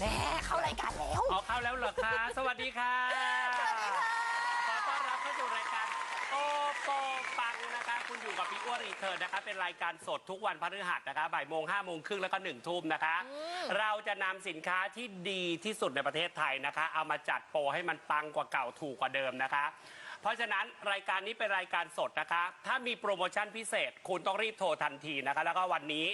แม่เข้ารายการแล้ว ออกเข้าแล้วเหรอคะ สวัสดีค่ะ สวัสดีค่ะ ขอต้อนรับเข้าสู่รายการโอโปปังนะคะ คุณอยู่กับพี่อ้วนรีเทิร์นนะคะ เป็นรายการสดทุกวันพฤหัสนะคะบ่ายโมงห้าโมงครึ่งแล้วก็หนึ่งทุ่มนะคะ เราจะนำสินค้าที่ดีที่สุดในประเทศไทยนะคะ เอามาจัดโปรให้มันปังกว่าเก่าถูกกว่าเดิมนะคะ เพราะฉะนั้นรายการนี้เป็นรายการสดนะคะ ถ้ามีโปรโมชั่นพิเศษ คุณต้องรีบโทรทันทีนะคะ แล้วก็วันนี้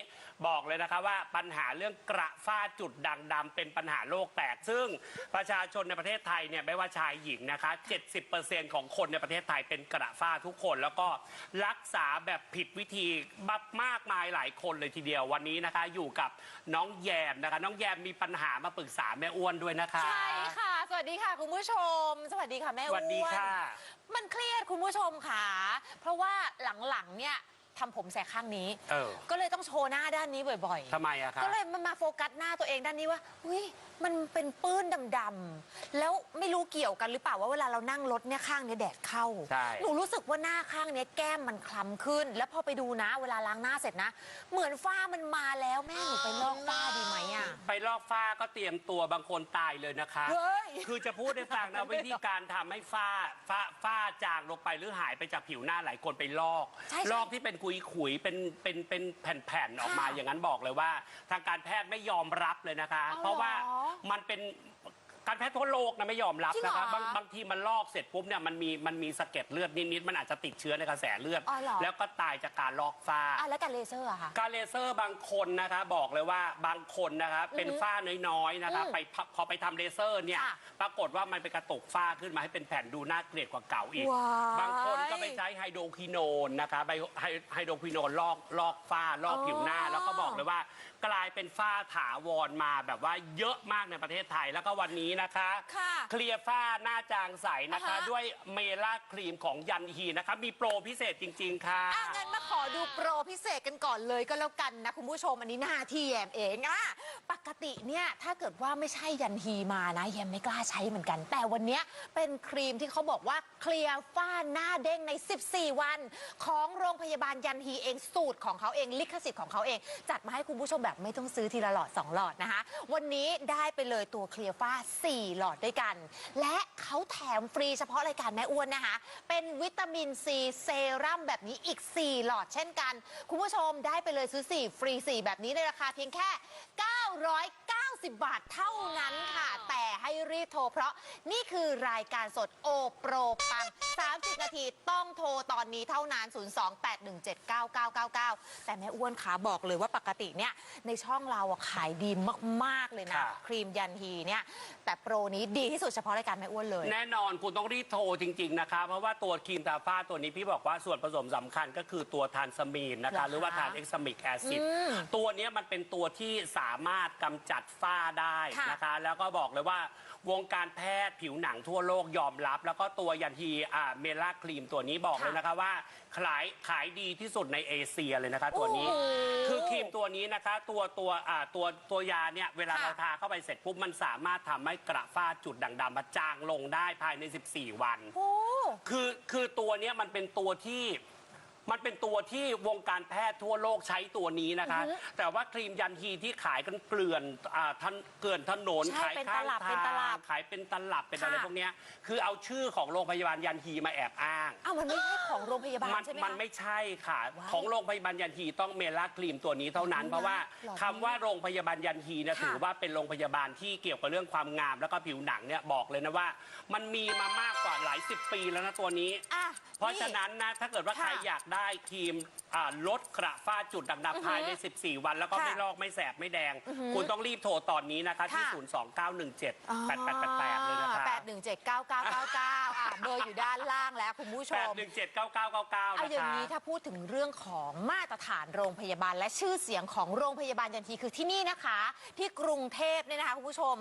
บอกเลยนะคะว่าปัญหาเรื่องกระฝ้าจุดด่างดำเป็นปัญหาโลกแตก ซึ่งประชาชนในประเทศไทยเนี่ยไม่ว่าชายหญิงนะคะ 70%ของคนในประเทศไทยเป็นกระฝ้าทุกคน แล้วก็รักษาแบบผิดวิธีมากมายหลายคนเลยทีเดียววันนี้นะคะ อยู่กับน้องแยมนะคะ น้องแยมมีปัญหามาปรึกษาแม่อ้วนด้วยนะคะ ใช่ค่ะ สวัสดีค่ะ คุณผู้ชม สวัสดีค่ะแม่สอ้วนวัสดีค่ะ มันเครียดคุณผู้ชมค่ะ เพราะว่าหลังๆเนี่ย ทำผมแสกข้างนี้ เออ ก็เลยต้องโชว์หน้าด้านนี้บ่อยๆทำไมอะคะก็เลยมันมาโฟกัสหน้าตัวเองด้านนี้ว่า อุ้ยมันเป็นปื้นดำๆแล้วไม่รู้เกี่ยวกันหรือเปล่าว่าเวลาเรานั่งรถเนี่ยข้างเนี้ยแดดเข้า ใช่ หนูรู้สึกว่าหน้าข้างเนี้ยแก้มมันคล้ำขึ้น แล้วพอไปดูนะ เวลาล้างหน้าเสร็จนะ เหมือนฝ้ามันมาแล้วแม่หนูไปลอกฝ้าดีไหมอะ ไปลอกฝ้าก็เตรียมตัวบางคนตายเลยนะคะ เฮ้ย คือจะพูดให้ฟังนะวิธีการทำให้ฝ้าฝ้าฝ้าจางลงไปหรือหายไปจากผิวหน้าหลายคนไปลอก ใช่ใช่ลอกที่เป็นคุยขุยๆเป็นเป็นเป็นแผ่นๆออกมาค่ะอย่างนั้นบอกเลยว่า ทางการแพทย์ไม่ยอมรับเลยนะคะ เอาเหรอ เพราะว่ามันเป็นการแพทย์ทั่วโลกนะไม่ยอมรับจริงเหรนะอคะบางบางทีมันลอกเสร็จปุ๊บเนี่ยมันมีมันมีสะเก็ดเลือดนิดๆมันอาจจะติดเชื้อในกระแสเลือด อ๋อเหรอ แล้วก็ตายจากการลอกฝ้า อะแล้วการเลเซอร์อะคะการเลเซอร์บางคนนะคะบอกเลยว่าบางคนนะคะเป็นฝ้าน้อยๆนะคะอืมไปพพอไปทำเลเซอร์เนี่ยค่ะปรากฏว่ามันไปกระตุกฝ้าขึ้นมาให้เป็นแผ่นดูน่าเกลียดกว่าเก่าอีก ว้ายบางคนก็ไปใช้ไฮโดรควิโนนนะคะไปไฮไฮโดรควิโนนลอกลอกฝ้าลอกอ๋อผิวหน้า แล้วก็บอกเลยว่า กลายเป็นฝ้าถาวรมาแบบว่าเยอะมากในประเทศไทยแล้วก็วันนี้นะคะ ค่ะเคลียร์ฝ้าหน้าจางใสนะคะ อ่าฮะ ด้วยเมล่าครีมของยันฮีนะคะ มีโปรพิเศษจริง ๆ ค่ะ อะงั้นมาขอดูโปรพิเศษกันก่อนเลยก็แล้วกันนะ คุณผู้ชมอันนี้หน้าที่แยมเองอะปกติเนี่ยถ้าเกิดว่าไม่ใช่ยันฮีมานะแยมไม่กล้าใช้เหมือนกัน แต่วันเนี้ยเป็นครีมที่เขาบอกว่าเคลียร์ฝ้าหน้าเด้งใน 14 วัน ของโรงพยาบาลยันฮีเองสูตรของเขาเองลิขสิทธิ์ของเขาเอง จัดมาให้คุณผู้ชมแบบไม่ต้องซื้อทีละหลอด 2 หลอดนะคะ วันนี้ได้ไปเลยตัวเคลียร์ฝ้า 4 หลอดด้วยกัน และเขาแถมฟรีเฉพาะรายการแม่อ้วนนะคะ เป็นวิตามินซีเซรั่มแบบนี้อีก 4 หลอดเช่นกัน คุณผู้ชมได้ไปเลยซื้อ 4 ฟรี 4 แบบนี้ในราคาเพียงแค่ 990 บาทเท่านั้นค่ะ แต่ให้รีบโทรเพราะนี่คือรายการสดโอโปรปัง 30 นาทีต้องโทรตอนนี้เท่านั้น 028179999 แต่แม่อ้วนขาบอกเลยว่าปกติเนี่ย ในช่องเราอะขายดีมาก ๆ เลยนะ ค่ะ ครีมยันฮีเนี่ย แต่โปรนี้ดีที่สุดเฉพาะรายการแม่อ้วนเลย แน่นอนคุณต้องรีบโทรจริง ๆ นะคะ เพราะว่าตัวครีมตาฝ้าตัวนี้พี่บอกว่าส่วนผสมสำคัญก็คือตัวทานสมีนนะเหรอคะคะ หรือว่าทานเอ็กซามิกแอซิดอืมตัวเนี้ยมันเป็นตัวที่สามารถกำจัดฝ้าได้ค่ะนะคะ แล้วก็บอกเลยว่าวงการแพทย์ผิวหนังทั่วโลกยอมรับ แล้วก็ตัวยันทีอ่าเมล่าครีมตัวนี้บอกเลยนะคะว่าขายขายดีที่สุดในเอเชียเลยนะคะตัวนี้ โอ้โหคือครีมตัวนี้นะคะ ตัวตัวอ่าตัวตัวยาเนี่ยเวลาค่ะ เราทาเข้าไปเสร็จปุ๊บมันสามารถทำให้กระฝ้าจุดด่างดำมาจางลงได้ภายใน 14 วัน โอ้ คือคือตัวเนี้ยมันเป็นตัวที่ มันเป็นตัวที่วงการแพทย์ทั่วโลกใช้ตัวนี้นะคะอือฮึแต่ว่าครีมยันฮีที่ขายกันเกลื่อนอ่าทันเกลื่อนถนนใช่ขายเป็นข้างตลับเป็นตทาลังบ ขายเป็นตลับเป็นอะไรค่ะ พวกเนี้ยคือเอาชื่อของโรงพยาบาลยันฮีมาแอบอ้าง อ้าวมันไม่ใช่ของโรงพยาบาลมันใช่ไหมมันคะ ไม่ใช่ค่ะ ว้าวของโรงพยาบาลยันฮีต้องเมล่าครีมตัวนี้เท่านั้นเอานะเพราะว่าหรอคำว่าโรงพยาบาลยันฮีเนะค่ะถือว่าเป็นโรงพยาบาลที่เกี่ยวกับเรื่องความงามแล้วก็ผิวหนังเนี่ยบอกเลยนะว่า มันมีมามากกว่าหลายสิบปีแล้วนะตัวนี้ อะเพราะฉะนั้นนะถ้าเกิดว่าค่ะใครอยากได้ครีมอ่าลดกระฝ้าจุดด่างอือฮึดำภายใน 14 วัน แล้วก็ค่ะไม่ลอกไม่แสบไม่แดงอือฮึคุณต้องรีบโทรตอนนี้นะคะที่ ค่ะ 02917 8888 เลยนะคะ แปดหนึ่งเจ็ดเก้าเก้าเก้าเก้าอะเบอร์อยู่ด้านล่างแล้วคุณผู้ชม 8179999 เอานะอย่างคะ นี้ถ้าพูดถึงเรื่องของมาตรฐานโรงพยาบาลและชื่อเสียงของโรงพยาบาลยันทีคือที่นี่นะคะ ที่กรุงเทพเนี่ยนะคะคุณผู้ชม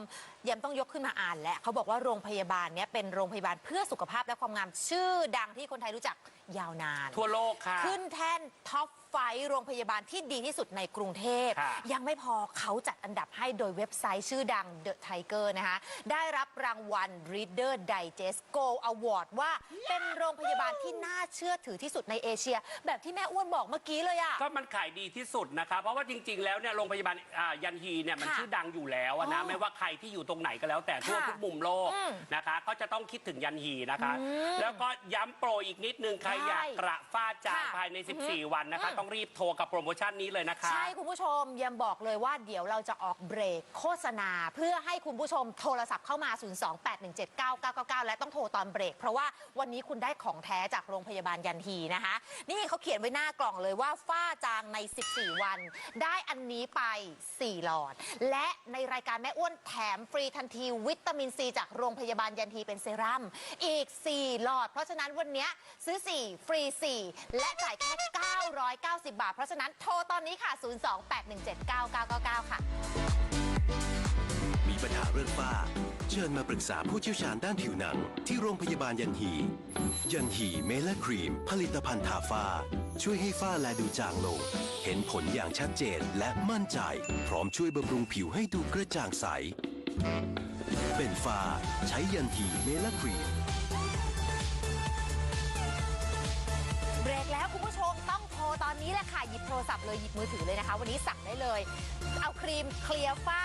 ยังต้องยกขึ้นมาอ่านและเขาบอกว่าโรงพยาบาลเนี้ยเป็นโรงพยาบาลเพื่อสุขภาพและความงามชื่อดังที่คนไทยรู้จักยาวนาน ทั่วโลกค่ะ ขึ้นแท่นท็อป ไฟท์โรงพยาบาลที่ดีที่สุดในกรุงเทพ ค่ะ ยังไม่พอเขาจัดอันดับให้โดยเว็บไซต์ชื่อดัง The Tiger นะคะ ได้รับรางวัล Reader Digest Gold Award ว่าเป็นโรงพยาบาลที่น่าเชื่อถือที่สุดในเอเชีย แบบที่แม่อ้วนบอกเมื่อกี้เลยอะ ก็มันขายดีที่สุดนะคะ เพราะว่าจริงๆ แล้วเนี่ยโรงพยาบาลอ่ายันฮีเนี่ยมันค่ะชื่อดังอยู่แล้วอะนะ อ๋อไม่ว่าใครที่อยู่ตรงไหนก็แล้วแต่ทั่วค่ะทุกมุมโลกอืมนะคะ ก็จะต้องคิดถึงยันฮีนะคะอืมแล้วก็ย้ำโปรอีกนิดนึง ใครได้อยากกระฝ้าจางค่ะภายในอือฮึ14 วันนะคะ อืม ต้ององรีบโทรกับโปรโมชั่นนี้เลยนะคะ ใช่คุณผู้ชมยังบอกเลยว่าเดี๋ยวเราจะออกเบรกโฆษณา เพื่อให้คุณผู้ชมโทรศัพท์เข้ามา 028179999 และต้องโทรตอนเบรก เพราะว่าวันนี้คุณได้ของแท้จากโรงพยาบาลยันฮีนะคะ นี่เขาเขียนไว้หน้ากล่องเลยว่าฝ้าจางใน 14 วัน ได้อันนี้ไป 4 หลอด และในรายการแม่อ้วนแถมฟรีทันทีวิตามินซีจากโรงพยาบาลยันฮีเป็นเซรั่มอีก 4 หลอด เพราะฉะนั้นวันนี้ซื้อ 4 ฟรี 4 และจ่ายแค่90 บาท เพราะฉะนั้นโทรตอนนี้ค่ะ 028179999 ค่ะ มีปัญหาเรื่องฝ้า เชิญมาปรึกษาผู้เชี่ยวชาญด้านผิวหนัง ที่โรงพยาบาลยันฮี ยันฮีเมลาครีม ผลิตภัณฑ์ทาฝ้า ช่วยให้ฝ้าแลดูจางลง เห็นผลอย่างชัดเจนและมั่นใจ พร้อมช่วยบำรุงผิวให้ดูกระจ่างใส เป็นฝ้าใช้ยันฮีเมลาครีม นี้แหละค่ะหยิบโทรศัพท์เลยหยิบมือถือเลยนะคะ วันนี้สั่งได้เลย เอาครีมเคลียร์ฝ้า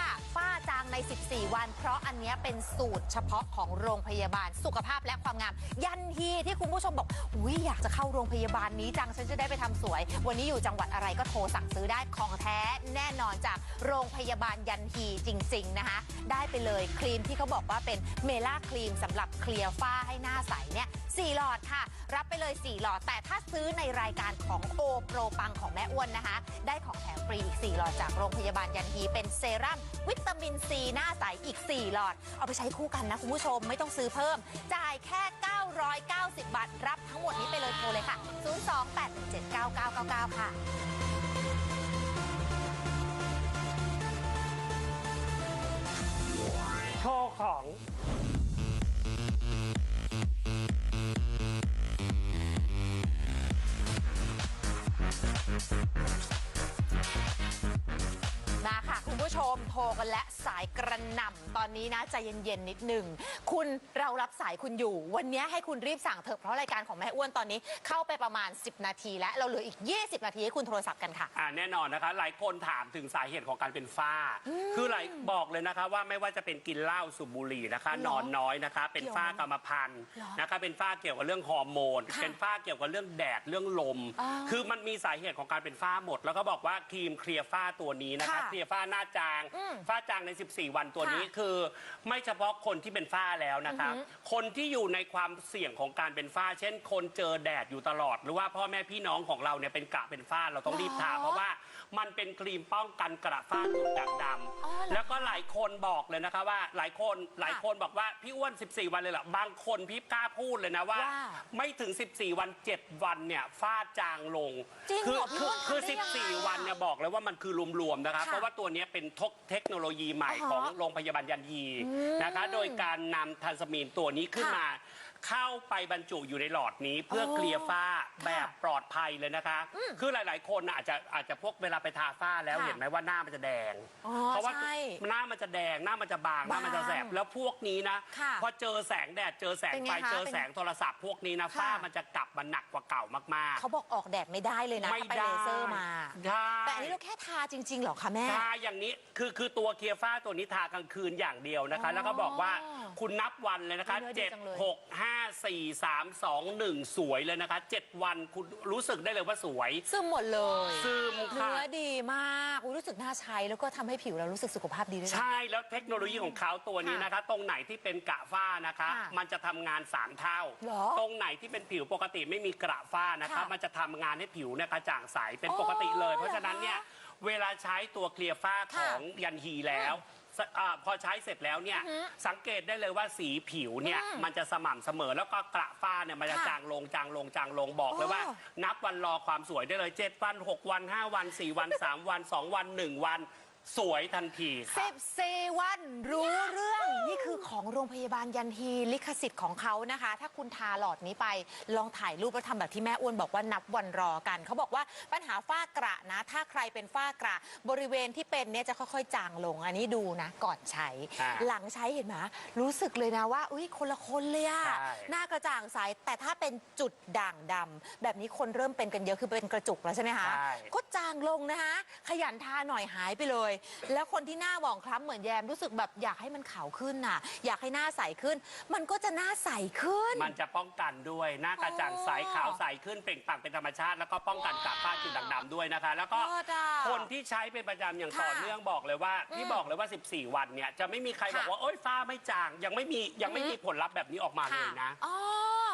14 วัน เพราะอันเนี้ยเป็นสูตรเฉพาะของโรงพยาบาลสุขภาพและความงาม ยันฮีที่คุณผู้ชมบอกอุ้ยอยากจะเข้าโรงพยาบาลนี้จังฉันจะได้ไปทำสวย วันนี้อยู่จังหวัดอะไรก็โทรสั่งซื้อได้ของแท้แน่นอนจากโรงพยาบาลยันฮีจริง ๆ นะคะ ได้ไปเลยครีมที่เขาบอกว่าเป็นเมล่าครีมสำหรับเคลียร์ฝ้าให้หน้าใสเนี่ย4หลอดค่ะ รับไปเลย 4 หลอด แต่ถ้าซื้อในรายการของโอโปรปังของแม่อ้วนนะคะ ได้ของแถมฟรีอีก 4 หลอดจากโรงพยาบาลยันฮีเป็นเซรั่มวิตามินซีหน้าใสอีก 4 หลอด เอาไปใช้คู่กันนะคุณผู้ชมไม่ต้องซื้อเพิ่ม จ่ายแค่ 990 บาท รับทั้งหมดนี้ไปเลยโทรเลยค่ะ 028179999 ค่ะโชว์ของ มาค่ะ คุณผู้ชมโทรกันและสายกระหน่ำตอนนี้นะใจเย็นๆนิดหนึ่งคุณเรารับสายคุณอยู่ วันนี้ให้คุณรีบสั่งเถอะเพราะรายการของแม่อ้วนตอนนี้เข้าไปประมาณ 10 นาทีแล้วเราเหลืออีก 20 นาทีให้คุณโทรศัพท์กันค่ะ อ่าแน่นอนนะคะ หลายคนถามถึงสาเหตุของการเป็นฝ้า คือหลายบอกเลยนะคะ ว่าไม่ว่าจะเป็นกินเหล้าสูบบุหรี่นะคะเหรอนอนน้อยนะคะ เป็นฝ้ากรรมพันธุ์เหรอนะคะ เป็นฝ้าเกี่ยวกับเรื่องฮอร์โมน ค่ะเป็นฝ้าเกี่ยวกับเรื่องแดดเรื่องลมอ๋อคือมันมีสาเหตุของการเป็นฝ้าหมด แล้วก็บอกว่าครีมเคลียร์ฝ้าตัวนี้นะคะค่ะ เคลียร์ฝ้าหน้าจาง อืมฝ้าจางใน 14 วันตัวนี้ค่ะคือ ไม่เฉพาะคนที่เป็นฝ้าแล้วนะคะอือหือคนที่อยู่ในความเสี่ยงของการเป็นฝ้า เช่น คนเจอแดดอยู่ตลอด หรือว่าพ่อแม่พี่น้องของเราเนี่ยเป็นกระเป็นฝ้าเราต้องรีบทา หรอ เพราะว่า มันเป็นครีมป้องกันกระฝ้าจุดด่างดอ๋อเหรอำแล้วก็หลายคนบอกเลยนะคะว่าหลายคนหลายคนบอกว่าพี่อ้วน 14 วันเลยเหรอบางคนพี่กล้าพูดเลยนะว่า ว่าไม่ถึง 14 วัน 7 วันเนี่ยฝ้าจางลงจริงคืเหรอพี่คืออ้วนคือทำได้ยังไง14 วันเนี่ยบอกเลยว่ามันคือรวมๆนะคะค่ะเพราะว่าตัวเนี้ยเป็นเทคโนโลยีใหม่อ่าฮะของโรงพยาบาลยันยีนะคะ โดยการนำทันสมีนตัวนี้ขึ้นค่ะ มา เข้าไปบรรจุอยู่ในหลอดนี้เพื่อโอ้เคลียร์ฝ้าแบบปลอดภัยเลยนะคะ คือหลาย ๆ คนน่ะอาจจะอาจจะพวกเวลาไปทาฝ้าแล้วค่ะเห็นไหมว่าหน้ามันจะแดง อ๋อเพราะว่าใช่หน้ามันจะแดงหน้ามันจะบางหน้ามันจะแสบบางแล้วพวกนี้นะ ค่ะพอเจอแสงแดดเจอแสงเป็นไฟไงคะเจอเป็นแสงโทรศัพท์พวกนี้นะค่ะ ฝ้ามันจะกลับมาหนักกว่าเก่ามากๆ เขาบอกออกแดดไม่ได้เลยนะไม่ถ้าไปได้เลเซอร์มา ใช่แต่อันนี้เราแค่ทาจริง ๆ เหรอคะแม่ ทาอย่างนี้คือคือตัวเคลียร์ฝ้าตัวนี้ทากลางคืนอย่างเดียวนะคะ อ๋อแล้วก็บอกว่าคุณนับวันเลยนะคะเนื้อดีเจ็ดจังเลย หกห้าสี่สามสองหนึ่งสวยเลยนะคะเจ็ดวันคุณรู้สึกได้เลยว่าสวย ซึมหมดเลยซึมค่ะ เนื้อดีมากอุ๊ยรู้สึกน่าใช้แล้วก็ทำให้ผิวเรารู้สึกสุขภาพดีด้วยนะ ใช่แล้วเทคโนโลยีของเขาตัวนี้นะคะ ตรงไหนที่เป็นกระฝ้านะคะ ค่ะมันจะทำงานสามเท่า เหรอตรงไหนที่เป็นผิวปกติไม่มีกระฝ้านะคะ ค่ะมันจะทำงานให้ผิวเนี่ยกระจ่างใสเป็นอ๋อปกติเลยเหรอเพราะฉะนั้นเนี่ยเวลาใช้ตัวเคลียร์ฝ้าขค่ะองยันฮีแล้ว สอาพอใช้เสร็จแล้วเนี่ยอือฮึสังเกตได้เลยว่าสีผิวเนี่ยอืมมันจะสม่ำเสมอแล้วก็กระฝ้าเนี่ยมันจะค่ะจางลงจางลงจางลงบอกเลยว่าอ๋อนับวันรอความสวยได้เลย 7 วัน 6 วัน 5 วัน 4 วัน 3 วัน 2 วัน 1 วัน สวยทันทีค่ะ14วันรู้เรื่องนี่คือของโรงพยาบาลยันฮีลิขสิทธิ์ของเขานะคะ ถ้าคุณทาหลอดนี้ไปลองถ่ายรูปแล้วทำแบบที่แม่อ้วนบอกว่านับวันรอกัน เขาบอกว่าปัญหาฝ้ากระนะ ถ้าใครเป็นฝ้ากระ บริเวณที่เป็นเนี่ยจะค่อยๆ จางลงอันนี้ดูนะ ก่อนใช้ อ่าหลังใช้เห็นไหมรู้สึกเลยนะว่าอุ้ยคนละคนเลยอะใช่ หน้ากระจ่างใสแต่ถ้าเป็นจุดด่างดำแบบนี้คนเริ่มเป็นกันเยอะคือเป็นกระจุกแล้วใช่ไหมคะ ใช่ ก็จางลงนะคะ ขยันทาหน่อยหายไปเลยแล้วคนที่หน้าหมองคล้ำเหมือนแยมรู้สึกแบบอยากให้มันขาวขึ้นน่ะ อยากให้หน้าใสขึ้น มันก็จะหน้าใสขึ้น มันจะป้องกันด้วยหน้ากระจ่างใสอ๋อขาวใสขึ้นเปล่งปลั่งเป็นธรรมชาติ แล้วก็ป้องกันกระฝ้าจุดด่างดำด้วยนะคะ แล้วก็เลิศอะคนที่ใช้เป็นประจำอย่างค่ะต่อเนื่องบอกเลยว่าที่บอกเลยว่า 14 วันเนี่ยจะไม่มีใครบอกค่ะว่าโอ๊ยฝ้าไม่จางยังไม่มียังไม่มีผลลัพธ์แบบนี้ออกมาเลยนะ อ๋อ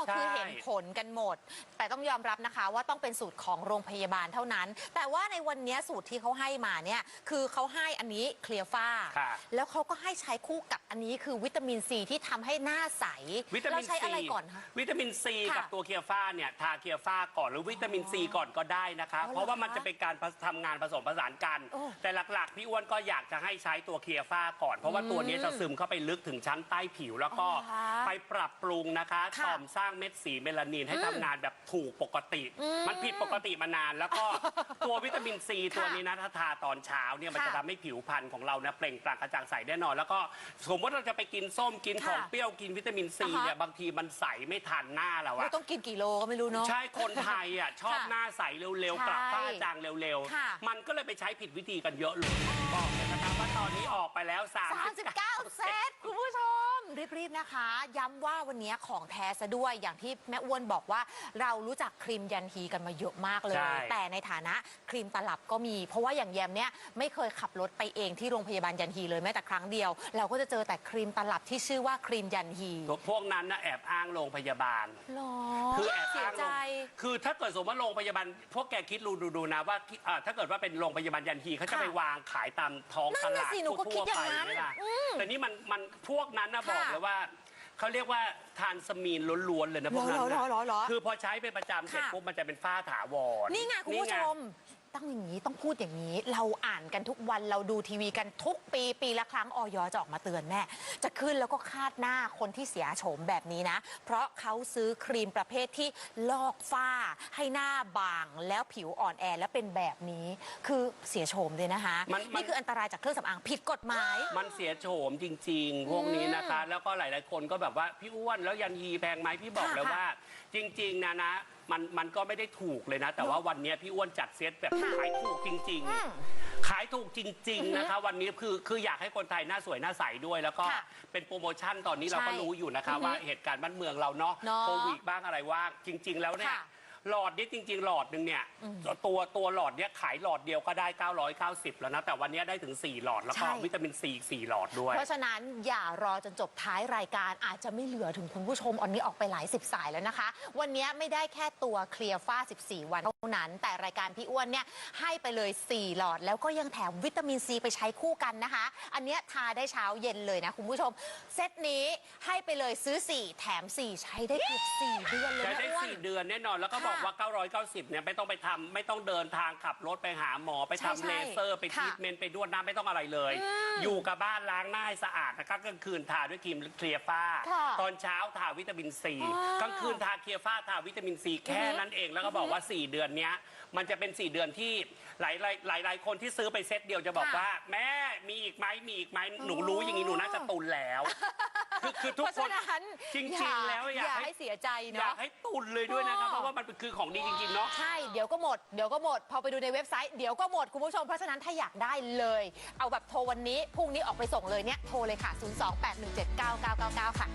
ใช่ คือเห็นผลกันหมด แต่ต้องยอมรับนะคะว่าต้องเป็นสูตรของโรงพยาบาลเท่านั้น แต่ว่าในวันนี้สูตรที่เขาให้มาเนี่ย คือเขาให้อันนี้เคลียร์ฝ้า ค่ะแล้วเขาก็ให้ใช้คู่กับอันนี้คือวิตามินซีที่ทำให้หน้าใสวิตามิเรานใช้ซีอะไรก่อนคะ วิตามินซีค่ะกับตัวเคียฟ้าเนี่ยทาเคียฟ้าก่อนหรือวิตามินซีก่อนก็ได้นะคะ อ๋อเหรอเพราะว่ามันจะเป็นการทำงานผสมผสานกัน โอ้แต่หลักๆพี่อ้วนก็อยากจะให้ใช้ตัวเคียฟ้าก่อน เพราะว่าตัวนี้จะซึมเข้าไปลึกถึงชั้นใต้ผิวแล้วก็อ๋อเหรอคะไปปรับปรุงนะคะค่ะต่อมสร้างเม็ดสีเมลานินให้ทำงานแบบถูกปกติ มันผิดปกติมานาน แล้วก็ตัววิตามินซีตัวนี้นะถ้าทาตอนเช้าเนี่ยมันจะค่ะทำให้ผิวพรรณของเรานะเปล่งปลั่งกระจ่างใสแน่นอน แล้วก็สมมติเราจะไปกินส้มกินของค่ะเปรี้ยวกินวิตามินซีอ่าฮะ เนี่ยบางทีมันใสไม่ทันหน้าเราเราอะ ต้องกินกี่โลก็ไม่รู้เนาะ ใช่ คนไทยอะชอบค่ะหน้าใสเร็วใช่ๆกลับฝ้าจางเร็ว ค่ะ ๆ มันก็เลยไปใช้ผิดวิธีกันเยอะเลย บอกเลยนะครับว่าตอนนี้ออกไปแล้ว 39เซตคุณผู้ชม รีบๆนะคะ ย้ำว่าวันนี้ของแท้ซะด้วยอย่างที่แม่อ้วนบอกว่าเรารู้จักครีมยันฮีกันมาเยอะมากเลย ใช่ แต่ในฐานะครีมตลับก็มี เพราะว่าอย่างแยมเนี่ยไม่เคยขับรถไปเองที่โรงพยาบาลยันฮีเลยแม้แต่ครั้งเดียว เราก็จะเจอแต่ครีมตลับที่ชื่อว่าครีมยันฮีพวกนั้นนะแอบอ้างโรงพยาบาล หรอคือแอบเสียอ้างใจ โรงคือถ้าเกิดสมมติว่าโรงพยาบาล พวกแกคิดดูดูดูนะว่าอ่าถ้าเกิดว่าเป็นโรงพยาบาลยันฮีเขาจะค่ะไปวางขายตามท้องนั่ตนน่ะลาดสิหนูก็คิดทั่วอๆย่างนั้นไปนี่ล่ะอืมแต่นี่มันมันพวกนั้นนะค่ะบอกเลยว่าเขาเรียกว่าทานสมีนล้วนๆเลยนะพวกนั้นเหรอเหรอเหรอนะคือพอใช้เป็นประจำเสร็จค่ะ ปุ๊บมันจะเป็นฝ้าถาวร นี่ไงคุณผู้ชม ต้องอย่างนี้ต้องพูดอย่างนี้ เราอ่านกันทุกวันเราดูทีวีกันทุกปีปีละครั้งออยจะออกมาเตือนแน่จะขึ้นแล้วก็คาดหน้าคนที่เสียโฉมแบบนี้นะ เพราะเขาซื้อครีมประเภทที่ลอกฝ้า ให้หน้าบางแล้วผิวอ่อนแอและเป็นแบบนี้คือเสียโฉมเลยนะคะมันมัน นี่คืออันตรายจากเครื่องสำอางผิดกฎหมาย มันเสียโฉมจริง ๆ พวกนี้นะคะ แล้วก็หลาย ๆ คนก็แบบว่าพี่อ้วนแล้วยันฮีแพงไหมพี่บอกค่ะเลยค่ะว่า จริง ๆ นะนะ มันมันก็ไม่ได้ถูกเลยนะ แต่ว่าวันนี้พี่อ้วนจัดเซตแบบค่ะขายถูกจริง อืม ๆ ขายถูกจริง ๆ นะคะ วันนี้คือคืออยากให้คนไทยหน้าสวยหน้าใสด้วย แล้วก็ค่ะเป็นโปรโมชั่นตอนนี้เราก็ใช่รู้อยู่นะคะอือฮึว่าเหตุการณ์บ้านเมืองเราเนาะเนาะโควิดบ้างอะไรว่างจริง ๆ แล้วเนี่ย ค่ะ หลอดนี้จริง ๆ หลอดหนึ่งเนี่ยตัวตัวหลอดเนี้ยขายหลอดเดียวก็ได้ 990 แล้วนะ แต่วันนี้ได้ถึง 4 หลอดแล้วก็ใช่ วิตามินซีอีก4หลอดด้วย เพราะฉะนั้นอย่ารอจนจบท้ายรายการอาจจะไม่เหลือถึงคุณผู้ชมอันนี้ออกไปหลายสิบสายแล้วนะคะ วันนี้ไม่ได้แค่ตัวเคลียร์ฝ้า 14 วันเท่านั้น แต่รายการพี่อ้วนเนี่ยให้ไปเลย 4 หลอด แล้วก็ยังแถมวิตามินซีไปใช้คู่กันนะคะ อันเนี้ยทาได้เช้าเย็นเลยนะคุณผู้ชม เซตนี้ให้ไปเลยซื้อ 4 แถม 4 ใช้ได้เกือบ4เดือนเลยใช้นะได้ อ้วน 4 เดือนแน่นอนแล้วก็ค่ะบอกว่า 990 เนี่ยไม่ต้องไปทำไม่ต้องเดินทางขับรถไปหาหมอไปใช่ทำเลเซอร์ไปค่ะทรีทเมนต์ไปนวดน้ำไม่ต้องอะไรเลยอยู่กับบ้านล้างหน้าให้สะอาดนะครับกลางคืนทาด้วยครีมเคลียร์ฝ้า ค่ะตอนเช้าทาวิตามินซีอ๋อกลางคืนทาเคลียร์ฝ้าทาวิตามินซีแค่อือฮึนั้นเองแล้วก็บอกว่า 4 เดือนเนี้ยมันจะเป็น 4 เดือนที่ หลายหลายหลายหลายคนที่ซื้อไปเซตเดียวจะบอกค่ะว่า แม่มีอีกไหมมีอีกไหมหนูรู้อย่างนี้หนูน่าจะตุนแล้ว คือคือทุกเพราะคน ฉะนั้นจริงอย่าๆแล้วอยากอย่าให้ ให้เสียใจอยาเนาะ กให้ตุนเลยด้วยนะครับอ๋อเพราะว่ามันคือของดีจริงๆเนาะ ใช่ เดี๋ยวก็หมด เดี๋ยวก็หมด พอไปดูในเว็บไซต์ เดี๋ยวก็หมด คุณผู้ชม เพราะฉะนั้นถ้าอยากได้เลย เอาแบบโทรวันนี้ พรุ่งนี้ออกไปส่งเลยเนี่ย โทรเลยค่ะ 028179999 ค่ะ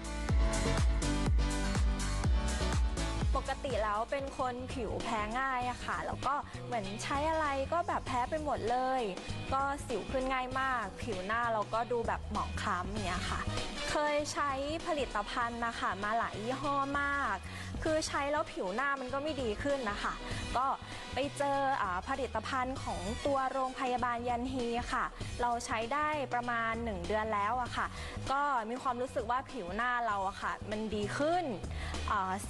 ปกติแล้วเป็นคนผิวแพ้ง่ายอะค่ะ แล้วก็เหมือนใช้อะไรก็แบบแพ้ไปหมดเลย ก็สิวขึ้นง่ายมาก ผิวหน้าเราก็ดูแบบหมองคล้ำเนี่ยค่ะ เคยใช้ผลิตภัณฑ์นะคะมาหลายยี่ห้อมาก คือใช้แล้วผิวหน้ามันก็ไม่ดีขึ้นนะคะ ก็ไปเจออผลิตภัณฑ์ของตัวโรงพยาบาลยันฮีค่ะ เราใช้ได้ประมาณ 1 เดือนแล้วอะค่ะ ก็มีความรู้สึกว่าผิวหน้าเราอะค่ะ มันดีขึ้น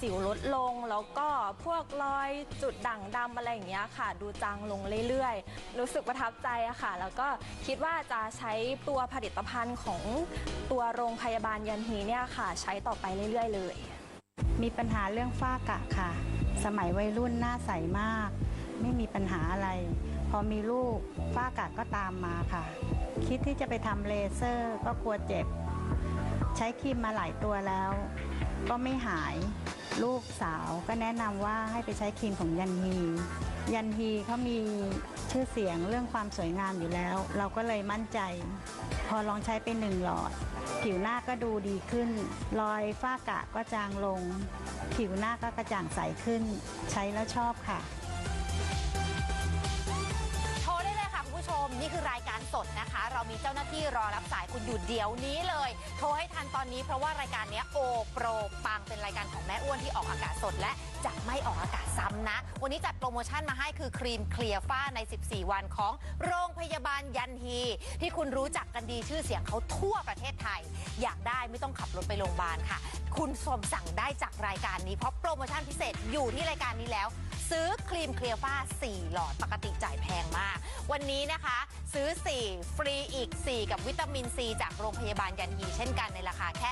สิวลดลงแล้วก็พวกรอยจุดด่างดำอะไรอย่างเงี้ยค่ะ ดูจางลงเรื่อยๆ รู้สึกประทับใจอะค่ะ แล้วก็คิดว่าจะใช้ตัวผลิตภัณฑ์ของตัวโรงพยาบาลยันฮีเนี่ยค่ะ ใช้ต่อไปเรื่อยๆ เลย มีปัญหาเรื่องฝ้ากระค่ะ สมัยวัยรุ่นหน้าใสมาก ไม่มีปัญหาอะไร พอมีลูกฝ้ากระก็ตามมาค่ะ คิดที่จะไปทำเลเซอร์ก็กลัวเจ็บ ใช้ครีมมาหลายตัวแล้ว ก็ไม่หาย ลูกสาวก็แนะนำว่าให้ไปใช้ครีมของยันฮี ยันฮีเขามีชื่อเสียงเรื่องความสวยงามอยู่แล้ว เราก็เลยมั่นใจ พอลองใช้ไปหนึ่งหลอด ผิวหน้าก็ดูดีขึ้น รอยฝ้ากระก็จางลง ผิวหน้าก็กระจ่างใสขึ้น ใช้แล้วชอบค่ะ นี่คือรายการสดนะคะ เรามีเจ้าหน้าที่รอรับสายคุณอยู่เดี๋ยวนี้เลย โทรให้ทันตอนนี้เพราะว่ารายการเนี้ยโอโปรปังเป็นรายการของแม่อ้วนที่ออกอากาศสดและจะไม่ออกอากาศซ้ำนะ วันนี้จัดโปรโมชั่นมาให้คือครีมเคลียร์ฝ้าใน 14 วันของโรงพยาบาลยันฮี ที่คุณรู้จักกันดีชื่อเสียงเขาทั่วประเทศไทย อยากได้ไม่ต้องขับรถไปโรงพยาบาลค่ะ คุณสมสั่งได้จากรายการนี้เพราะโปรโมชั่นพิเศษอยู่ที่รายการนี้แล้ว ซื้อครีมเคลียร์ฝ้า 4 หลอดปกติจ่ายแพงมาก วันนี้นะคะ ซื้อ 4 ฟรีอีก 4 กับวิตามินซีจากโรงพยาบาลยันฮีเช่นกันในราคาแค่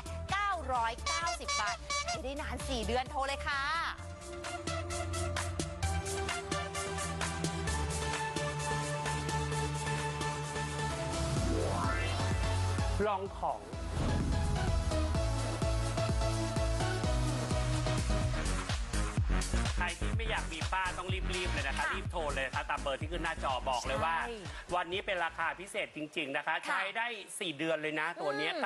990 บาทใช้ได้นาน 4 เดือนโทรเลยค่ะลองของ รที่ไม่อยากมีป้าต้องรีบๆเลยนะคะค่ะรีบโทรเลยนะคะตามเบอร์ที่ขึ้นหน้าจอบอกเลยว่า ใช่วันนี้เป็นราคาพิเศษจริง ๆนะคะ ใช้ได้ 4 เดือนเลยนะ ตัวเนี้ยอืม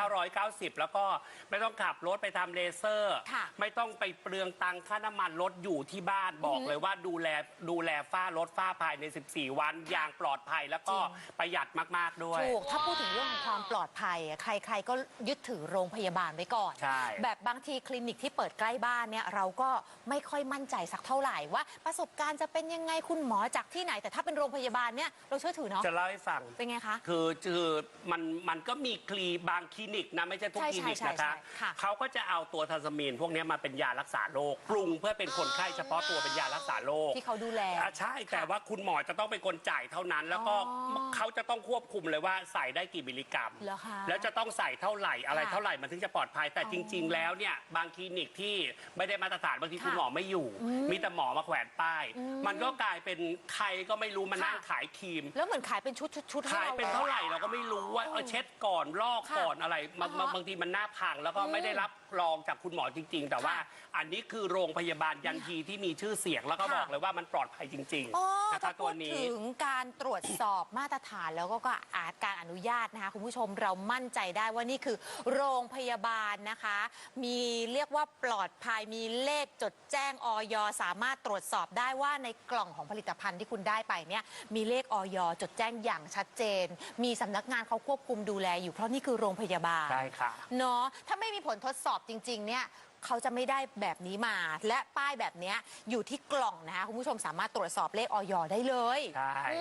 990 แล้วก็ไม่ต้องขับรถไปทำเลเซอร์ ค่ะไม่ต้องไปเปลืองตังค่าน้ำมันรถอยู่ที่บ้านบอกเลยว่าดูแลดูแลฝ้ารถฝ้าภายใน 14 วันอย่างปลอดภัยแล้วก็จริง ประหยัดมากๆด้วย ถูกถ้าพูดถึงเรื่องของความปลอดภัยอะใคร ๆ ก็ยึดถือโรงพยาบาลไว้ก่อน ใช่ แบบบางทีคลินิกที่เปิดใกล้บ้านเนี่ยเราก็ไม่ค่อยมั่นใจสักเท่าไหร่ว่า ประสบการณ์จะเป็นยังไงคุณหมอจากที่ไหน แต่ถ้าเป็นโรงพยาบาลเนี่ยเราเชื่อถือเนาะจะเล่าให้ฟัง เป็นไงคะ คือคือมันมันก็มีคลีบางคลินิกนะไม่ใช่ทุกใช่คลินิกใช่นะคะใช่ค่ะเขาก็จะเอาตัวทาสมีนพวกนี้มาเป็นยารักษาโรคปรุงเพื่อเป็นคนไข้เฉพาะตัวเป็นยารักษาโรคที่เขาดูแลอะใช่แต่ว่าคุณหมอจะต้องเป็นคนจ่ายเท่านั้น แล้วก็อ๋อเขาจะต้องควบคุมเลยว่าใส่ได้กี่มิลลิกรัม เหรอคะแล้วจะต้องใส่เท่าไหร่อะไรค่ะเท่าไหร่มันถึงจะปลอดภัยแต่อ๋อจริง ๆ แล้วเนี่ยบางคลินิกที่ไม่ได้มาตรฐานบางทีค่ะคุณหมอไม่อยู่อืมมีแต่หมอมาแขวนป้ายอืมมันก็กลายเป็นใครก็ไม่รู้มานั่งค่ะขายครีม แล้วเหมือนขายเป็นชุดชุดชุดให้ขายเราเป็นเท่าไหร่เราก็ไม่รู้ว่าอ๋อเออเช็ดก่อนลอกค่ะก่อนอะไรบางอ่าฮะบางบางทีมันหน้าพังแล้วก็อืมไม่ได้รับรองจากคุณหมอจริง ๆ แต่ว่าค่ะอันนี้คือโรงพยาบาลยันทีที่มีชื่อเสียงแล้วก็ค่ะบอกเลยว่ามันปลอดภัยจริงอ๋อๆนะถ้าคะพูตัวดนี้ ถึงการตรวจสอบมาตรฐานแล้วก็ก็อาจการอนุญาตนะคะ คุณผู้ชมเรามั่นใจได้ว่านี่คือโรงพยาบาลนะคะ มีเรียกว่าปลอดภัยมีเลขจดแจ้งออยสามารถตรวจสอบได้ว่าในกล่องของผลิตภัณฑ์ที่คุณได้ไปเนี่ยมีเลขออยจดแจ้งอย่างชัดเจน มีสำนักงานเขาควบคุมดูแลอยู่เพราะนี่คือโรงพยาบาลใช่ค่ะ เนาะถ้าไม่มีผลทดสอบจริง ๆ เนี่ย เขาจะไม่ได้แบบนี้มา และป้ายแบบเนี้ยอยู่ที่กล่องนะคะคุณผู้ชมสามารถตรวจสอบเลขออยได้เลยใช่อื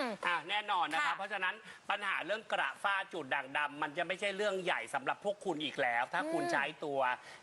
ม อะแน่นอนนะครับ ค่ะเพราะฉะนั้นปัญหาเรื่องกระฝ้าจุดด่างดำมันจะไม่ใช่เรื่องใหญ่สำหรับพวกคุณอีกแล้ว ถ้าคุณอืมใช้ตัว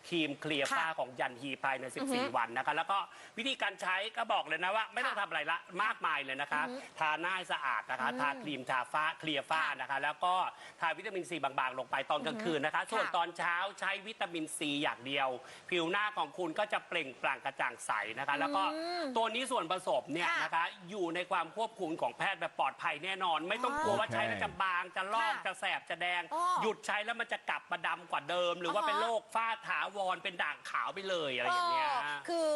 ครีมเคลียร์ค่ะฝ้าของยันฮีภายในอือฮึ14 วันนะคะ แล้วก็วิธีการใช้ก็บอกเลยนะว่า ไม่ต้องค่ะทำอะไรละมากมายเลยนะคะอือฮึทาหน้าให้สะอาดนะคะอืมทาครีมทาฝ้าเคลียร์ฝ้าค่ะนะคะ แล้วก็ทาวิตามินซีบางๆ ลงไปตอนกลางคืนนะคะ ส่วนค่ะ ตอนเช้าใช้วิตามินซีอย่างเดียวผิวหน้าของคุณก็จะเปล่งปลั่งกระจ่างใสนะคะ แล้วก็อืมตัวนี้ส่วนผสมเนี่ยค่ะนะคะ อยู่ในความควบคุมของแพทย์แบบปลอดภัยแน่นอน ไม่ต้องอ๋อกลัวว่าใช้แล้วจะบางจะลอกค่ะจะแสบจะแดงอ๋อหยุดใช้แล้วมันจะกลับมาดำกว่าเดิม หรือว่าอ่าฮะ เป็นโรคฝ้าถาวรเป็นด่างขาวไปเลยอะไรอย่างเงี้ยเออคือ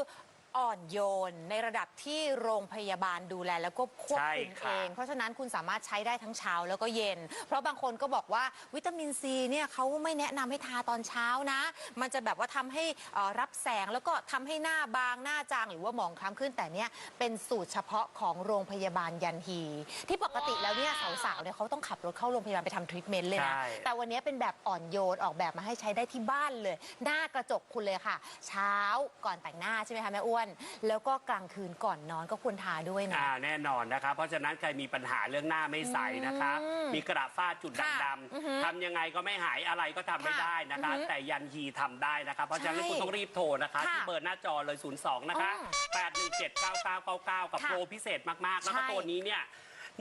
อ่อนโยน ในระดับที่โรงพยาบาลดูแล แล้วก็ควบใช่คุมค่ะเองเพราะฉะนั้นคุณสามารถใช้ได้ทั้งเช้าแล้วก็เย็น เพราะบางคนก็บอกว่าวิตามินซีเนี่ยเขาไม่แนะนำให้ทาตอนเช้านะ มันจะแบบว่าทำให้เอ่อรับแสงแล้วก็ทำให้หน้าบางหน้าจางหรือว่าหมองคล้ำขึ้นแต่เนี่ยเป็นสูตรเฉพาะของโรงพยาบาลยันฮี ที่ปกติแล้วเนี่ยสาวๆเนี่ยเขาต้องขับรถเข้าโรงพยาบาลไปทำทรีทเมนต์เลยนะ ใช่ แต่วันนี้เป็นแบบอ่อนโยนออกแบบมาให้ใช้ได้ที่บ้านเลย หน้ากระจกคุณเลยค่ะ เช้าก่อนแต่งหน้าใช่ไหมคะแม่อ้วนแล้วก็กลางคืนก่อนนอนก็ควรทาด้วยนะ อ่าแน่นอนนะคะเพราะฉะนั้นใครมีปัญหาเรื่องหน้าไม่ใสนะคะ อืมมีกระฝ้าจุดค่ะดำๆทำยังไงก็ไม่หายอะไรก็ทำไม่ค่ะได้นะคะ อือฮึแต่ยันฮีทำได้นะคะ เพราะฉะนั้นใช่คุณต้องรีบโทรนะคะ ค่ะที่เบอร์หน้าจอเลย 02 นะคะ อ๋อ8179999 กับค่ะโปรพิเศษมากๆ แล้วก็ใช่ตัวนี้เนี่ย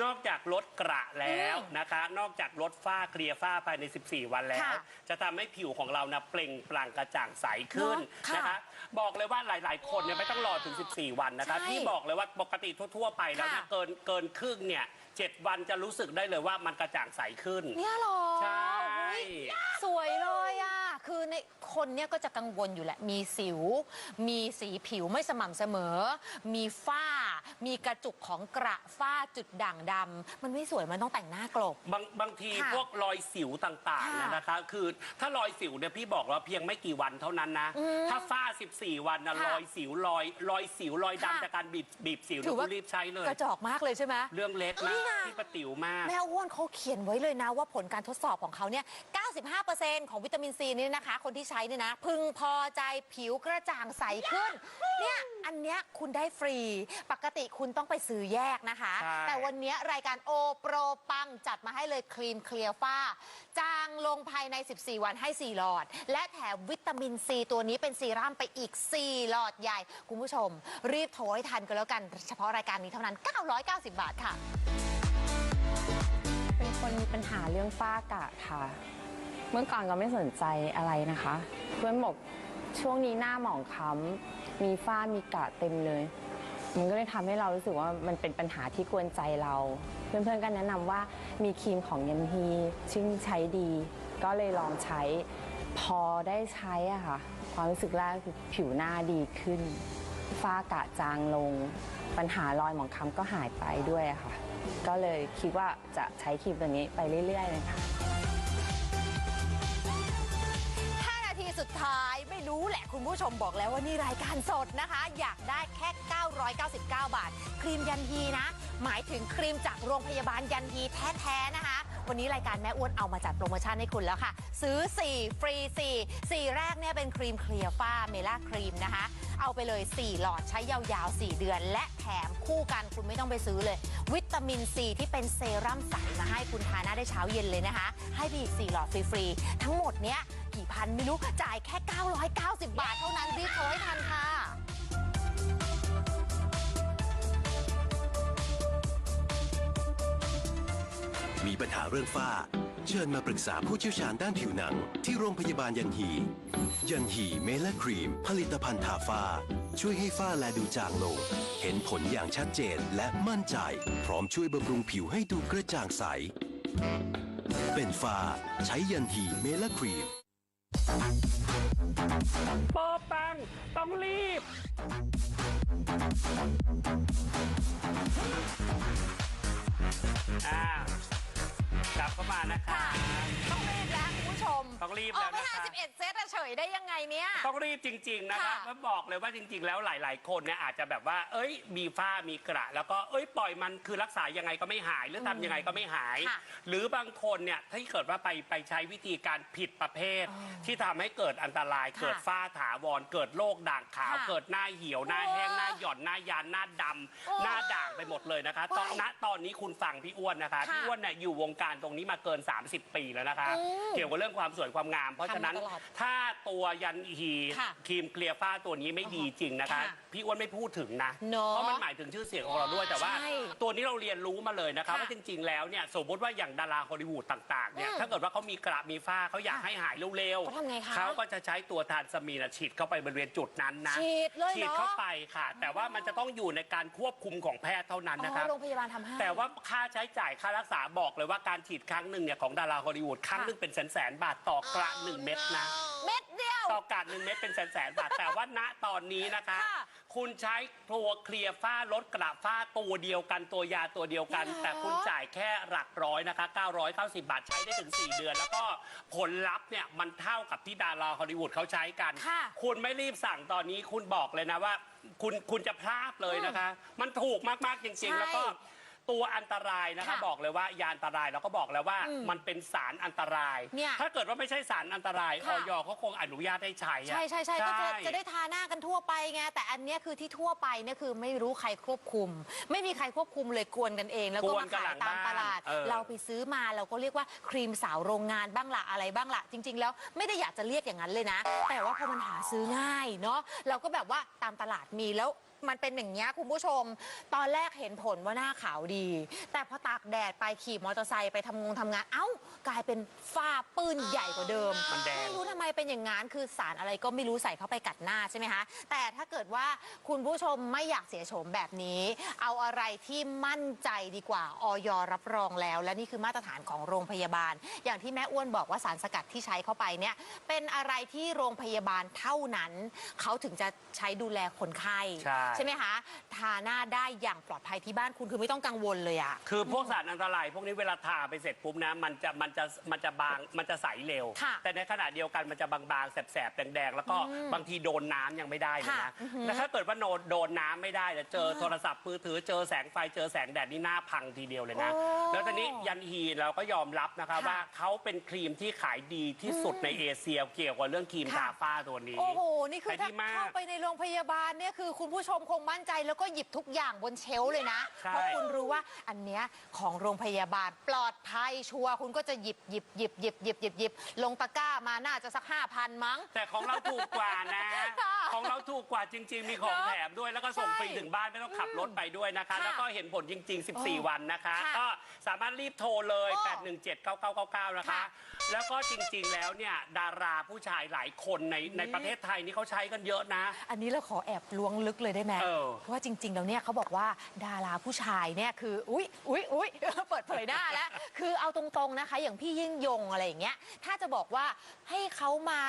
นอกจากลดกระแล้วอืมนะคะ นอกจากลดฝ้าเคลียร์ฝ้าภายใน 14 วันแล้ว ค่ะจะทำให้ผิวของเรานะเปล่งปลั่งกระจ่างใสขึ้นเนอะค่ะนะคะ บอกเลยว่าหลาย ๆ คนเนี่ยไม่ต้องรอถึง 14 วันนะคะใช่พี่บอกเลยว่าปกติทั่ว ๆ ไปแล้วเนี่ยค่ะ เกินเกินครึ่งเนี่ยเจ็ดวันจะรู้สึกได้เลยว่ามันกระจ่างใสขึ้น เนี่ยเหรอใช่ อุ๊ยสวยเลยอะ คือในคนเนี่ยก็จะกังวลอยู่แหละ มีสิว มีสีผิวไม่สม่ำเสมอ มีฝ้า มีกระจุกของกระฝ้าจุดด่างดำมันไม่สวยมันต้องแต่งหน้ากลบ บางบางทีค่ะพวกรอยสิวต่างๆค่ะเนี่ยนะคะ คือถ้ารอยสิวเนี่ยพี่บอกแล้วเพียงไม่กี่วันเท่านั้นนะอืมถ้าฝ้า 14 วันนะค่ะรอยสิวรอยรอยสิวรอยค่ะ ดำจากการบีบบีบสิวถืเนี่ยอว่าคุณรีบใช้เลย กระจอกมากเลยใช่ไหม เรื่องเล็กนี่นะไงที่ประติ๋วมาก แม่อ้วนเขาเขียนไว้เลยนะว่าผลการทดสอบของเขาเนี่ย 95%ของวิตามินซีนี่นะคะ คนที่ใช้เนี่ยนะ พึงพอใจผิวกระจ่างใสขึ้น เนี่ยอันเนี้ยคุณได้ฟรี ปกติคุณต้องไปซื้อแยกนะคะ ใช่ แต่วันเนี้ยรายการโอโปรปังจัดมาให้เลยครีมเคลียร์ฝ้า จางลงภายใน 14 วันให้ 4 หลอด และแถมวิตามินซีตัวนี้เป็นซีรั่มไปอีก 4 หลอดใหญ่ คุณผู้ชม รีบโทรให้ทันกันแล้วกัน เฉพาะรายการนี้เท่านั้น 990 บาทค่ะ เป็นคนมีปัญหาเรื่องฝ้ากระค่ะ เมื่อก่อนก็ไม่สนใจอะไรนะคะ เพื่อนบอกช่วงนี้หน้าหมองคล้ำมีฝ้ามีกระเต็มเลย มันก็เลยทำให้เรารู้สึกว่ามันเป็นปัญหาที่กวนใจเรา เพื่อนๆก็แนะนำว่ามีครีมของยันฮีซึ่งใช้ดี ก็เลยลองใช้พอได้ใช้อะค่ะ ความรู้สึกแรกคือผิวหน้าดีขึ้น ฝ้ากระจางลง ปัญหารอยหมองคล้ำก็หายไปด้วยอะค่ะ ก็เลยคิดว่าจะใช้ครีมตัวนี้ไปเรื่อยๆเลยค่ะ ท้ายไม่รู้แหละคุณผู้ชมบอกแล้วว่านี่รายการสดนะคะ อยากได้แค่ 999 บาท ครีมยันฮีนะ หมายถึงครีมจากโรงพยาบาลยันฮีแท้ ๆ นะคะ วันนี้รายการแม่อ้วนเอามาจัดโปรโมชั่นให้คุณแล้วค่ะ ซื้อ 4 ฟรี 4 4 แรกเนี่ยเป็นครีมเคลียร์ฝ้าเมล่าครีมนะคะ เอาไปเลย 4 หลอดใช้ยาวๆ 4 เดือน และแถมคู่กันคุณไม่ต้องไปซื้อเลย วิตามินซีที่เป็นเซรั่มใสมาให้คุณทาหน้าได้เช้าเย็นเลยนะคะ ให้ไปอีก 4 หลอดฟรีๆทั้งหมดเนี้ยกี่พันไม่รู้จ่ายแค่ 990 บาทเท่านั้นรีบโทรให้ทันค่ะ มีปัญหาเรื่องฝ้า เชิญมาปรึกษาผู้เชี่ยวชาญด้านผิวหนัง ที่โรงพยาบาลยันฮี ยันฮีเมลาครีม ผลิตภัณฑ์ทาฝ้า ช่วยให้ฝ้าแลดูจางลง เห็นผลอย่างชัดเจนและมั่นใจ พร้อมช่วยบำรุงผิวให้ดูกระจ่างใส เป็นฝ้า ใช้ยันฮีเมลาครีมโปปัง ต้องรีบอ่า กลับเข้ามานะคะต้องรีบแล้ว ผู้ชมต้องรีบออกไปแล้วนะคะ 51เซตอะเฉยได้ยังไงเนี่ย ต้องรีบจริง ๆ นะคะค่ะเพราะบอกเลยว่าจริง ๆ แล้วหลาย ๆ คนเนี่ยอาจจะแบบว่า เอ้ย มีฝ้ามีกระ แล้วก็เอ้ยปล่อยมันคือรักษายังไงก็ไม่หาย หรือทำยังไงก็ไม่หาย ค่ะหรือบางคนเนี่ยถ้าเกิดว่าไปไปใช้วิธีการผิดประเภท ที่ทำให้เกิดอันตรายค่ะเกิดฝ้าถาวรเกิดโรคด่างขาว ค่ะเกิดหน้าเหี่ยวหน้าแห้งโอ้หน้าหย่อนหน้ายานหน้าดำโอ้หน้าด่างไปหมดเลยนะคะ ตอนว้ายณตอนนี้คุณฟังพี่อ้วนนะคะค่ะพี่อ้วนเนี่ยอยู่วงการตรงนี้มาเกิน 30 ปีแล้วนะคะ อืม เกี่ยวกับเรื่องความสวยความงาม เพราะฉะนั้นทำมาตลอดถ้าตัวยันฮีค่ะครีมเคลียร์ฝ้าตัวนี้ไม่ดีจริงนะคะ ค่ะพี่อ้วนไม่พูดถึงนะ เนอะเพราะมันหมายถึงชื่อเสียงของเราด้วยแต่ว่า ใช่ตัวนี้เราเรียนรู้มาเลยนะคะค่ะว่าจริง ๆ แล้วเนี่ยสมมติว่าอย่างดาราฮอลลีวูดต่างๆเนี่ยอืมถ้าเกิดว่าเขามีกระมีฝ้าเขาอยากค่ะให้หายเร็วเขาทำไงคะเขาก็จะใช้ตัวทานสมีนฉีดเข้าไปบริเวณจุดนั้นนะฉีดเลยเหรอ ฉีดเข้าไปค่ะ แต่ว่ามันจะต้องอยู่ในการควบคุมของแพทย์เท่านั้นอ๋นะครับอโรงพยาบาลทำให้ แต่ว่าค่าใช้จ่ายค่ารักษาบอกเลยว่าการฉีดครั้งหนึ่งเนี่ยของดาราฮอลลีวูดครั้งหนึ่งเป็นแสนๆบาทต่อกระหนึ่งเม็ดนะ เม็ดเดียว ต่อกาดหนึ่งเม็ดเป็นแสนๆบาท แต่ว่าณตอนนี้นะคะ ค่ะคุณใช้ตัวเคลียร์ฝ้าลดกระฝ้าตัวเดียวกันตัวยาตัวเดียวกันเหรอแต่คุณจ่ายแค่หลักร้อยนะคะ 990 บาทใช้ได้ถึง 4 เดือน แล้วก็ผลลัพธ์เนี่ยมันเท่ากับที่ดาราฮอลลีวูดเขาใช้กัน ค่ะ คุณไม่รีบสั่งตอนนี้คุณบอกเลยนะว่า คุณคุณจะพลาดเลยนะคะ มันถูกมากๆจริงใช่ๆแล้วก็ ตัวอันตรายนะคะค่ะบอกเลยว่ายาอันตรายเราก็บอกแล้วว่าอืมมันเป็นสารอันตราย เนี่ยถ้าเกิดว่าไม่ใช่สารอันตรายอค่ะ อยเขาคงอนุญาตให้ใช้อะ ใช่ใช่ใช่ก็จะจะได้ทาหน้ากันทั่วไปไงแต่อันเนี้ยคือที่ทั่วไปเนี่ยคือไม่รู้ใครควบคุม ไม่มีใครควบคุมเลยกวนกันเอง แล้วก็กวนมากันขายหลังตามตลาดบ้านเออเราไปซื้อมาเราก็เรียกว่าครีมสาวโรงงานบ้างละอะไรบ้างละจริง ๆ แล้วไม่ได้อยากจะเรียกอย่างนั้นเลยนะ แต่ว่าพอมันหาซื้อง่ายเนาะเราก็แบบว่าตามตลาดมีแล้ว มันเป็นอย่างนี้ยคุณผู้ชม ตอนแรกเห็นผลว่าหน้าขาวดี แต่พอตากแดดไปขี่มอเตอร์ไซค์ไปทำงงทำงาน เอ้า กลายเป็นฝ้าปื้นใหญ่กว่าเดิม มันแดง ไม่รู้ทำไมเป็นอย่างนั้นคือสารอะไรก็ไม่รู้ใส่เข้าไปกัดหน้าใช่ไหมคะ แต่ถ้าเกิดว่าคุณผู้ชมไม่อยากเสียโฉมแบบนี้ เอาอะไรที่มั่นใจดีกว่าออยรับรองแล้ว และนี่คือมาตรฐานของโรงพยาบาล อย่างที่แม่อ้วนบอกว่าสารสกัดที่ใช้เข้าไปเนี่ยเป็นอะไรที่โรงพยาบาลเท่านั้น เขาถึงจะใช้ดูแลคนไข้ ใช่ไหมคะทาหน้าได้อย่างปลอดภัยที่บ้านคุณคือไม่ต้องกังวลเลยอะ คือพวกสารอันตราย พวกนี้เวลาทาไปเสร็จปุ๊บนะ มันจะมันจะมันจะบางมันจะใสเร็ว ค่ะแต่ในขณะเดียวกันมันจะบางๆแสบๆแดงๆ แล้วก็บางทีโดนน้ำยังไม่ได้เลยค่ะนะอือหือแล้วถ้าเกิดว่าโดนโดนน้ำไม่ได้จะเจอโทรศัพท์มือถือเจอแสงไฟเจอแสงแดดนี่หน้าพังทีเดียวเลยนะ โอ้แล้วตอนนี้ยันฮีเราก็ยอมรับนะคะค่ะว่าเขาเป็นครีมที่ขายดีที่สุดในเอเชียเกี่ยวกับเรื่องครีมค่ะ ทาฝ้าตัวนี้ โอ้โห นี่คือขายดีถ้ามาก เข้าไปในโรงพยาบาลเนี่ยคือคุณผู้ชมคงมั่นใจแล้วก็หยิบทุกอย่างบนเชลฟ์เลยนะ ใช่ เพราะคุณรู้ว่าอันเนี้ยของโรงพยาบาลปลอดภัยชัวร์คุณก็จะหยิบหยิบหยิบหยิบหยิบหยิบหยิบลงตะกร้ามาน่าจะสักห้าพันมั้ง แต่ของเราถูกกว่านะ ค่ะของเราถูกกว่าจริง ๆ มีของเนอะแถมด้วย แล้วก็ส่งใช่ฟรีถึงบ้านไม่ต้องขับรถไปด้วยนะคะ ค่ะแล้วก็เห็นผลจริง ๆ 14 วันนะคะ ค่ะก็สามารถรีบโทรเลย โอ้8179999 นะคะ ค่ะ แล้วก็จริงๆแล้วเนี่ยดาราผู้ชายหลายคนในในประเทศไทยนี่เขาใช้กันเยอะนะ อันนี้เราขอแอบล้วงลึกเลยได้ไหมเออ เพราะว่าจริง ๆ แล้วเนี่ยเขาบอกว่าดาราผู้ชายเนี่ยคือ อุ๊ยอุ๊ยอุ๊ย เปิดเผยหน้าแล้ว คือเอาตรงๆนะคะ อย่างพี่ยิ่งยงอะไรอย่างเงี้ย ถ้าจะบอกว่าให้เขามา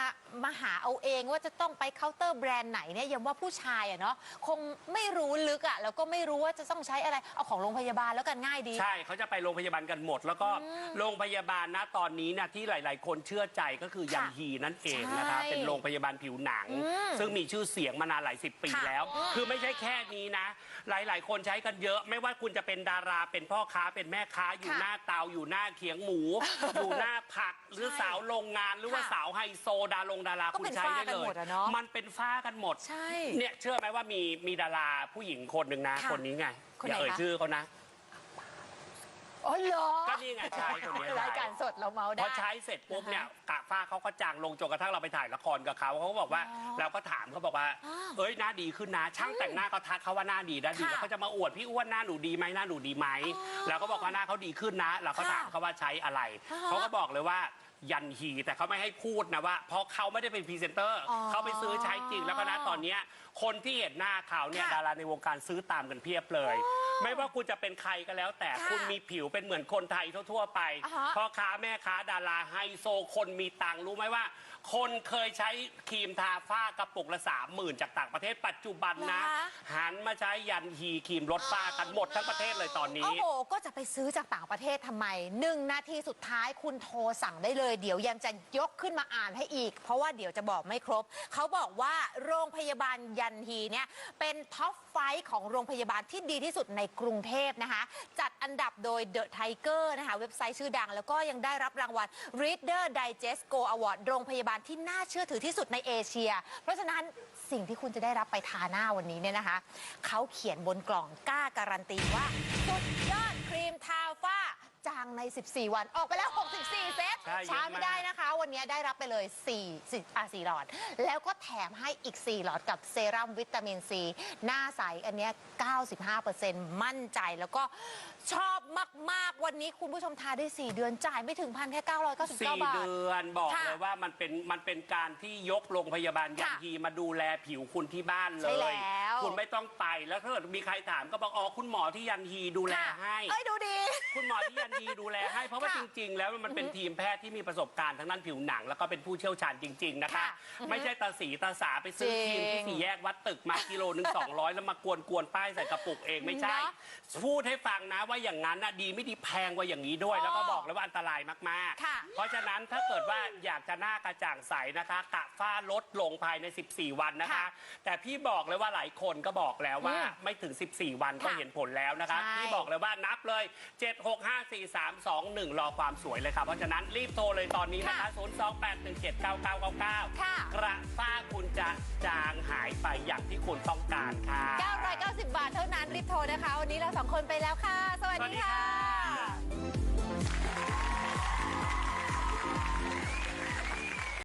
มาหาเอาเองว่าจะต้องไปเคาน์เตอร์แบรนด์ไหนเนี่ยยังว่าผู้ชายอะเนาะคงไม่รู้ลึกอะแล้วก็ไม่รู้ว่าจะต้องใช้อะไรเอาของโรงพยาบาลแล้วกันง่ายดี ใช่เขาจะไปโรงพยาบาลกันหมด แล้วก็โรงพยาบาลนะตอนนี้นะที่หลาย ๆ คนเชื่อใจก็คือยันฮีนั่นเองนะคะใช่เป็นโรงพยาบาลผิวหนังอืมซึ่งมีชื่อเสียงมานานหลายสิบปีค่ะแล้วอืมคือไม่ใช่แค่นี้นะ หลาย ๆ คนใช้กันเยอะ ไม่ว่าคุณจะเป็นดาราเป็นพ่อค้าเป็นแม่ค้าอยู่ค่ะหน้าเตาอยู่หน้าเขียงหมู อยู่หน้าผักหรือใช่สาวโรงงาน หรือว่าค่ะสาวไฮโซดารงดาราก็คุณเป็นใช้ได้ฝ้ากันเลหมยดอะเนาะมันเป็นฝ้ากันหมดใช่เนี่ยเชื่อไหมว่ามีมีดาราผู้หญิงคนหนึ่งนะ ค่ะคนนี้ไงคนอย่าไหนเอ่ยคะ ชื่อเขานะ อ๋อเหรอก็นี่ไงชายคนนี้รายการสดเราเมาพได้อใช้เสร็จปุ๊บเนี่ยนะคะกะฝ้าเขาก็จางลงจนกระทั่งเราไปถ่ายละครกับเขาเขาก็บอกว่าอ๋อเราก็ถามเขาบอกว่าอ้าวเอ้ยหน้าดีขึ้นนะ ช่างแต่งหน้าเขาทักเขาว่าหน้าดีหน้าดีค่ะแล้วเขาจะมาอวดพี่อ้วนหน้าหนูดีไหมหน้าหนูดีไหมอ๋อเราก็บอกว่าหน้าเขาดีขึ้นนะ เราก็ค่ะถามเขาว่าใช้อะไรอ่าฮะเขาก็บอกเลยว่ายันฮีแต่เขาไม่ให้พูดนะว่า เพราะเขาไม่ได้เป็นพรีเซนเตอร์อ๋อเขาไปซื้อใช้จริงแล้วก็นะตอนเนี้ยคนที่เห็นหน้าเขาเนี่ยค่ะดาราในวงการซื้อตามกันเพียบเลย ไม่ว่าคุณจะเป็นใครก็แล้ว แต่ค่ะคุณมีผิวเป็นเหมือนคนไทยทั่ว ๆ ไปอ่าฮะพ่อค้าแม่ค้าดาราไฮโซคนมีตังค์รู้ไหมว่า คนเคยใช้ครีมทาฝ้ากระปุกละสามหมื่นจากต่างประเทศปัจจุบันนะ เหรอคะ หันมาใช้ยันฮีครีมลดฝ้ากันหมดทั้งประเทศเลยตอนนี้ โอ้โห ก็จะไปซื้อจากต่างประเทศทำไมหนึ่งนาทีสุดท้ายคุณโทรสั่งได้เลย เดี๋ยวยังจะยกขึ้นมาอ่านให้อีก เพราะว่าเดี๋ยวจะบอกไม่ครบ เขาบอกว่าโรงพยาบาลยันฮีเนี่ยเป็นท็อปไฟว์ของโรงพยาบาลที่ดีที่สุดในกรุงเทพนะคะ จัดอันดับโดย The Tiger นะคะ เว็บไซต์ชื่อดัง แล้วก็ยังได้รับรางวัล Reader Digest Go Award โรงพยาบาลที่น่าเชื่อถือที่สุดในเอเชีย เพราะฉะนั้นสิ่งที่คุณจะได้รับไปทาหน้าวันนี้เนี่ยนะคะ เขาเขียนบนกล่องกล้าการันตีว่า สุดยอดครีมทาฝ้าจางใน 14 วัน ออกไปแล้ว 64 เซตใช่เยอะช้าไม่มากได้นะคะ วันนี้ได้รับไปเลย4สิอะ4หลอด แล้วก็แถมให้อีก 4 หลอดกับเซรั่มวิตามินซี หน้าใส อันเนี้ย95%มั่นใจแล้วก็ ชอบมาก ๆ วันนี้คุณผู้ชมทาได้ 4 เดือนจ่ายไม่ถึงพันแค่ 999สี่บาท เดือนบอกค่ะเลยว่ามันเป็นมันเป็นการที่ยกโรงพยาบาลยันค่ะฮีมาดูแลผิวคุณที่บ้านเลใช่ยแล้วคุณไม่ต้องไปแล้วถ้าเกิดมีใครถามก็บอกอ๋อคุณหมอที่ยันฮีดูแลค่ะให้ เอ้ย ดูดี คุณหมอที่ยันทีดูแลให้เพราะว่าค่ะจริง ๆ แล้วมันเป็นทีมแพทย์ที่มีประสบการณ์ทางด้านผิวหนัง แล้วก็เป็นผู้เชี่ยวชาญจริง ๆ นะคะ ค่ะไม่ใช่ตาสีตาสาไปซื้อครีมที่จริงสี่แยกวัดตึกมากิโลหนึ่งสองร้อยแล้วมากวนกวนๆป้ายใส่กระปุกเองไม่ใช่ เนอะพูดให้ฟังนะว่าอย่างนั้นน่ะดีไม่ดีแพงกว่าอย่างนี้ด้วยอ๋อแล้วก็บอกเลยว่าอันตรายมากค่ะๆ เพราะฉะนั้นถ้าเกิดว่าอยากจะหน้ากระจ่างใสนะคะกะฝ้าลดลงภายใน 14 วันนะคะ ค่ะแต่พี่บอกเลยว่าหลายคนก็บอกแล้วว่า อืมไม่ถึง 14 วันก็ค่ะเห็นผลแล้วนะคะ ใช่ พี่บอกเลยว่านับเลย 7 6 5 4 3 2 1 รอความสวยเลยครับเพราะฉะนั้นรีบโทรเลยตอนนี้นะคะ 0 2 8 1 7 9 9 9 9ค่ะกระฝ้าคุณจะจางหายไปอย่างที่คุณต้องการค่ะ 990 บาทเท่านั้นรีบโทรนะคะ วันนี้เราสองคนไปแล้วค่ะ สสวัสดีค่ะ